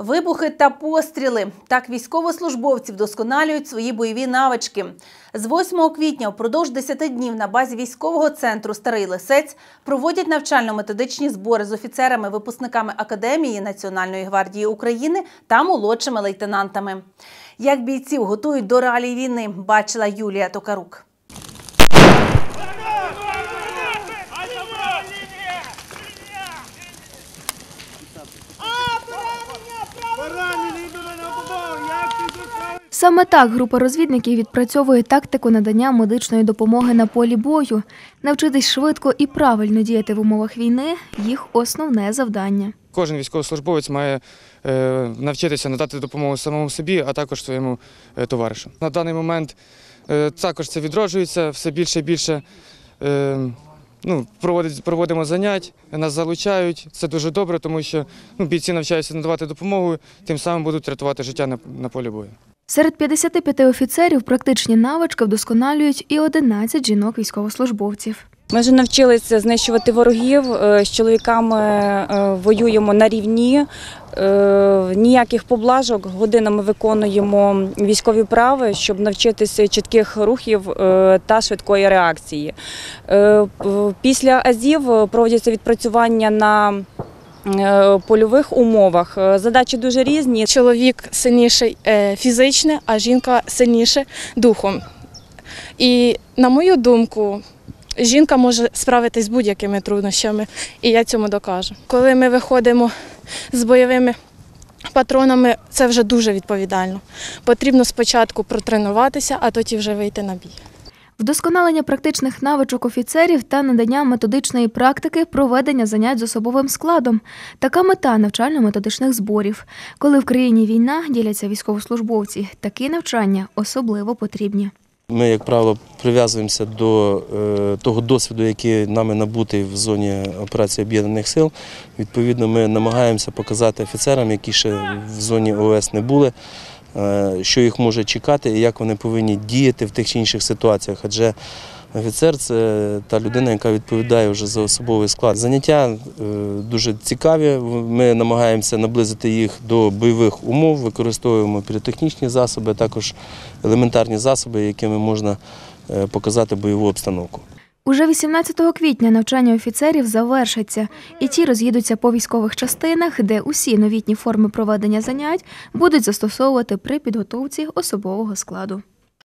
Вибухи та постріли. Так військовослужбовці вдосконалюють свої бойові навички. З 8 квітня впродовж 10 днів на базі військового центру Старий Лисець проводять навчально-методичні збори з офіцерами-випускниками Академії Національної гвардії України та молодшими лейтенантами. Як бійців готують до реалій війни, бачила Юлія Токарук. Поранений йду на допомогу, як ти тут Саме так група розвідників відпрацьовує тактику надання медичної допомоги на полі бою. Навчитись швидко і правильно діяти в умовах війни їх основне завдання. Кожен військовослужбовець має е, навчитися надати допомогу самому собі, а також своєму е, товаришу. На даний момент е, також це відроджується все більше і більше. Ну, проводимо занять, нас залучають. Це дуже добре, тому що ну, бійці навчаються надавати допомогу, тим самим будуть рятувати життя на, на полі бою. Серед 55 офіцерів практичні навички вдосконалюють і 11 жінок-військовослужбовців. Ми вже навчилися знищувати ворогів. е, З чоловіками е, воюємо на рівні. е, Ніяких поблажок годинами виконуємо військові прави, щоб навчитися чітких рухів та швидкої реакції. Після АЗІВ проводяться відпрацювання на польових умовах. Е, Задачі дуже різні. чоловік сильніший е, фізично, а жінка сильніше духом. І на мою думку, жінка може справитись з будь-якими труднощами, і я цьому докажу. Коли ми виходимо з бойовими патронами, це вже дуже відповідально. Потрібно спочатку протренуватися, а тоді вже вийти на бій. Вдосконалення практичних навичок офіцерів та надання методичної практики проведення занять з особовим складом. Така мета навчально-методичних зборів. Коли в країні війна діляться військовослужбовці, такі навчання особливо потрібні. Ми, як правило, прив'язуємося до е, того досвіду, який нами набутий в зоні операції об'єднаних сил. Відповідно, ми намагаємося показати офіцерам, які ще в зоні ОС не були, що їх може чекати і як вони повинні діяти в тих чи інших ситуаціях. Адже офіцер це та людина, яка відповідає вже за особовий склад. Заняття е, дуже цікаві. Ми намагаємося наблизити їх до бойових умов, використовуємо піротехнічні засоби, а також елементарні засоби, якими можна е, показати бойову обстановку. Уже 18 квітня навчання офіцерів завершиться, і ті роз'їдуться по військових частинах, де усі новітні форми проведення занять будуть застосовувати при підготовці особового складу.